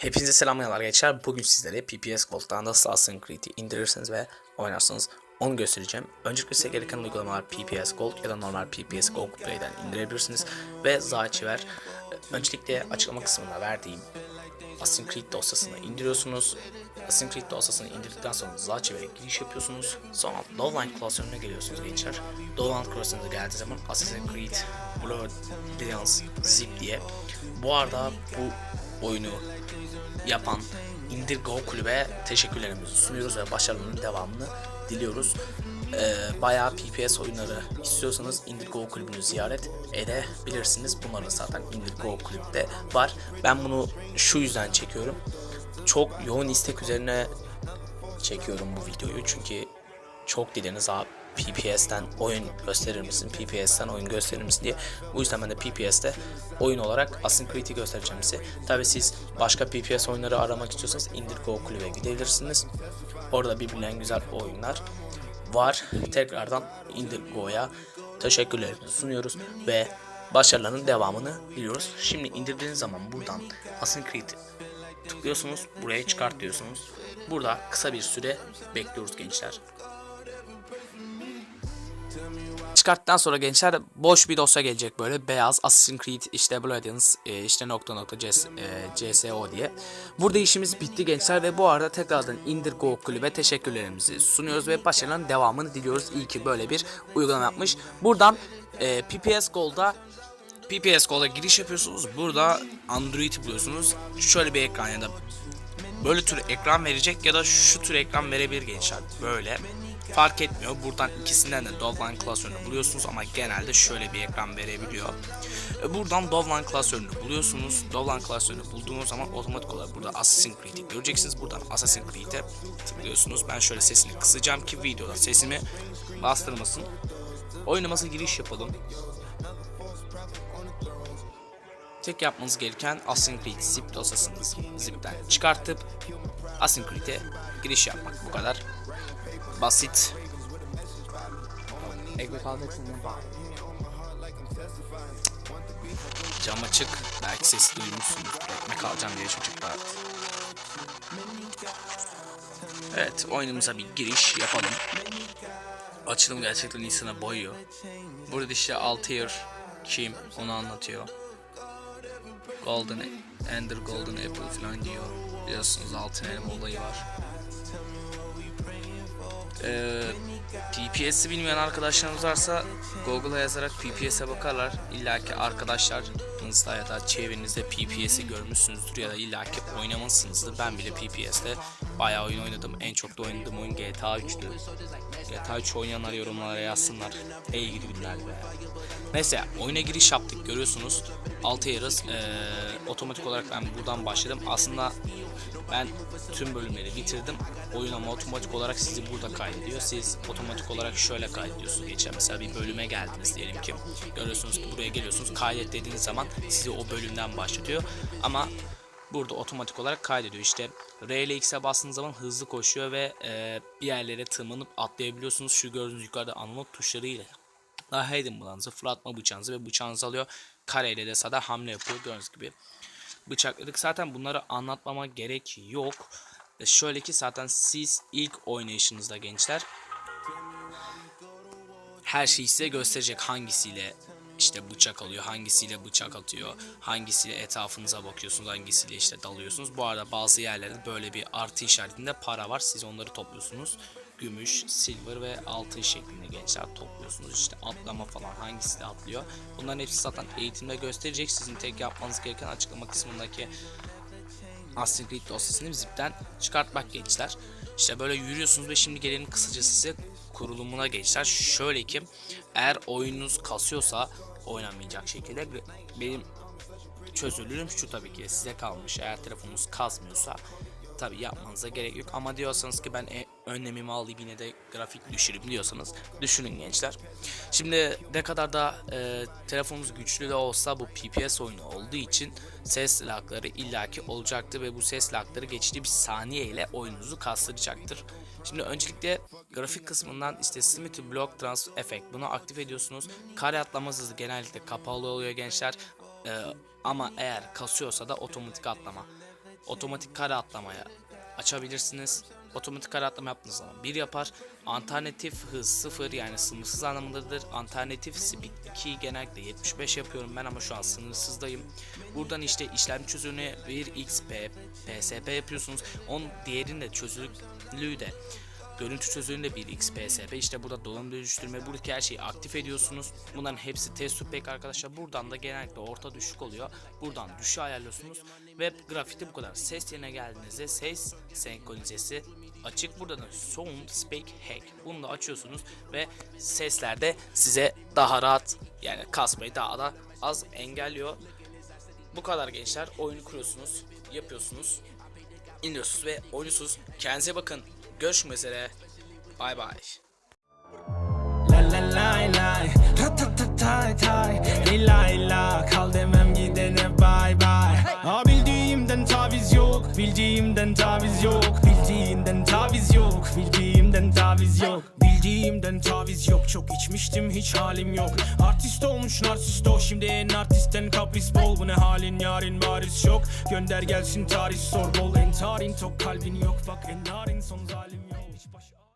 Hepinize selamlar gençler. Bugün sizlere PPS Gold'dan nasıl Assassin's Creed'i indirirsiniz ve oynarsınız onu göstereceğim. Öncelikle size gereken uygulamalar PPS Gold ya da normal PPS Google Play'den indirebilirsiniz. Ve Zachiver öncelikle açıklama kısmında verdiğim Assassin's Creed dosyasını indiriyorsunuz. Assassin's Creed dosyasını indirdikten sonra Zachiver'e giriş yapıyorsunuz. Sonra Dovline klasörüne geliyorsunuz gençler. Dovline klasörüne geldiği zaman Assassin's Creed Blood Billions Zip diye. Bu arada bu oyunu yapan Indirgo kulübe teşekkürlerimizi sunuyoruz ve başarılarının devamını diliyoruz. Ee, bayağı PPS oyunları istiyorsanız Indirgo kulübünü ziyaret edebilirsiniz. Bunlar da zaten Indirgo kulüpte var. Ben bunu şu yüzden çekiyorum. Çok yoğun istek üzerine çekiyorum bu videoyu çünkü çok dediniz abi PPS'ten oyun gösterir misin? PPS'ten oyun gösterir misin diye. Bu yüzden ben de PPS'te oyun olarak Assassin's Creed'i göstereceğim size. Tabi siz başka PPS oyunları aramak istiyorsanız Indirgo kulübe gidebilirsiniz. Orada birbirinden güzel oyunlar var. Tekrardan Indirgo'ya teşekkürlerimizi sunuyoruz ve başarılarının devamını diliyoruz. Şimdi indirdiğiniz zaman buradan Assassin's Creed tıklıyorsunuz. Buraya çıkart diyorsunuz. Burada kısa bir süre bekliyoruz gençler. Çıkarttıktan sonra gençler boş bir dosya gelecek böyle beyaz Assassin's Creed işte Bloodlines e, işte nokta nokta CS, e, CSO diye. Burada işimiz bitti gençler ve bu arada tekrardan Indirgo kulübe teşekkürlerimizi sunuyoruz ve başarıların devamını diliyoruz. İyi ki böyle bir uygulama yapmış. Buradan e, PPS Gold'a PPS Gold'a giriş yapıyorsunuz. Burada Android'i buluyorsunuz. Şöyle bir ekran ya da böyle tür ekran verecek ya da şu tür ekran verebilir gençler. Böyle fark etmiyor. Buradan ikisinden de Dovline klasörünü buluyorsunuz ama genelde şöyle bir ekran verebiliyor. E, Buradan Dovline klasörünü buluyorsunuz. Dovline klasörünü bulduğunuz zaman otomatik olarak burada Assassin's Creed'i göreceksiniz. Buradan Assassin's Creed'e tıklıyorsunuz. Ben şöyle sesini kısacağım ki videoda sesimi bastırmasın. Oynaması giriş yapalım. Tek yapmanız gereken Assassin's Creed zip dosyasını zipten çıkartıp Assassin's Creed'e giriş yapmak. Bu kadar basit. Ekmek alacaksın Cam açık. Belki sesi duymuşsunuz. Ekmek alacağım diye çocuklar. Evet oyunumuza bir giriş yapalım. Açılım gerçekten insana boyuyor. Burada işte Altair kim onu anlatıyor. Golden Ender Golden Apple falan diyor. Biliyorsunuz altın elma olayı var. Ee, PPS'i bilmeyen arkadaşlarımız varsa Google'a yazarak PPS'e bakarlar. İlla ki arkadaşlarınızda ya da çevrenizde PPS'i görmüşsünüzdür ya da illa ki oynamışsınızdır. Ben bile PPS'te bayağı oyun oynadım. En çok da oynadığım oyun GTA 3'tü. GTA 3 oynayanlar yorumlara yazsınlar. Ey gidi günler be. Neyse oyuna giriş yaptık görüyorsunuz. Altair'ız. Ee, otomatik olarak ben buradan başladım. Aslında ben tüm bölümleri bitirdim. Oyun ama otomatik olarak sizi burada kaydediyor. Siz otomatik olarak şöyle kaydediyorsunuz. Geçen mesela bir bölüme geldiniz diyelim ki. Görüyorsunuz ki buraya geliyorsunuz. Kaydet dediğiniz zaman sizi o bölümden başlatıyor. Ama burada otomatik olarak kaydediyor. İşte R ile X'e bastığınız zaman hızlı koşuyor ve e, bir yerlere tırmanıp atlayabiliyorsunuz. Şu gördüğünüz yukarıda analog tuşları ile daha Hayden bulanızı, fırlatma bıçağınızı ve bıçağınızı alıyor. Kareyle de sada hamle yapıyor. Gördüğünüz gibi bıçakladık. Zaten bunları anlatmama gerek yok. E şöyle ki zaten siz ilk oynayışınızda gençler her şeyi size gösterecek hangisiyle işte bıçak alıyor, hangisiyle bıçak atıyor, hangisiyle etrafınıza bakıyorsunuz, hangisiyle işte dalıyorsunuz. Bu arada bazı yerlerde böyle bir artı işaretinde para var. Siz onları topluyorsunuz. Gümüş, silver ve altın şeklinde gençler topluyorsunuz. İşte atlama falan hangisi de atlıyor. Bunların hepsi zaten eğitimde gösterecek. Sizin tek yapmanız gereken açıklama kısmındaki Assassin's Creed dosyasını zipten çıkartmak gençler. İşte böyle yürüyorsunuz ve şimdi gelelim kısaca size kurulumuna gençler. Şöyle ki eğer oyununuz kasıyorsa oynamayacak şekilde benim çözülürüm şu tabii ki size kalmış. Eğer telefonunuz kasmıyorsa tabi yapmanıza gerek yok ama diyorsanız ki ben e, önlemimi alayım yine de grafik düşüreyim diyorsanız düşünün gençler. Şimdi ne kadar da e, telefonunuz güçlü de olsa bu PPS oyunu olduğu için ses lagları illaki olacaktır ve bu ses lagları geçici bir saniye ile oyununuzu kastıracaktır. Şimdi öncelikle grafik kısmından işte Smith Block Trans Effect bunu aktif ediyorsunuz. Kare atlama hızı genellikle kapalı oluyor gençler. E, ama eğer kasıyorsa da otomatik atlama otomatik kare atlamaya açabilirsiniz. Otomatik kare atlama yaptığınız zaman 1 yapar. Alternatif hız 0 yani sınırsız anlamındadır. Alternatif speed 2 genellikle 75 yapıyorum ben ama şu an sınırsızdayım. Buradan işte işlem çözünürlüğü 1xp PSP yapıyorsunuz. On diğerinde çözünürlüğü de Görüntü çözünürlüğünde bir XPSP işte burada dolanım dönüştürme buradaki her şeyi aktif ediyorsunuz. Bunların hepsi test pack arkadaşlar. Buradan da genellikle orta düşük oluyor. Buradan düşüğü ayarlıyorsunuz ve grafikte bu kadar. Ses yerine geldiğinizde ses senkronizesi açık. Burada da sound speak hack. Bunu da açıyorsunuz ve seslerde size daha rahat yani kasmayı daha da az engelliyor. Bu kadar gençler. Oyunu kuruyorsunuz, yapıyorsunuz, indiriyorsunuz ve oynuyorsunuz. Kendinize bakın. Görüşmek üzere. Bay bay. Kal demem gidene bay bay Ha bildiğimden taviz yok Bildiğimden taviz yok Bildiğinden taviz yok Bildiğimden taviz yok Bildiğimden taviz yok. Çok içmiştim hiç halim yok. Artist olmuş narsist o. Şimdi en artistten kapris bol. Bu ne halin? Yarın bariz şok Gönder gelsin tarih sor bol. En tarin tok kalbin yok. Bak en narin son zalim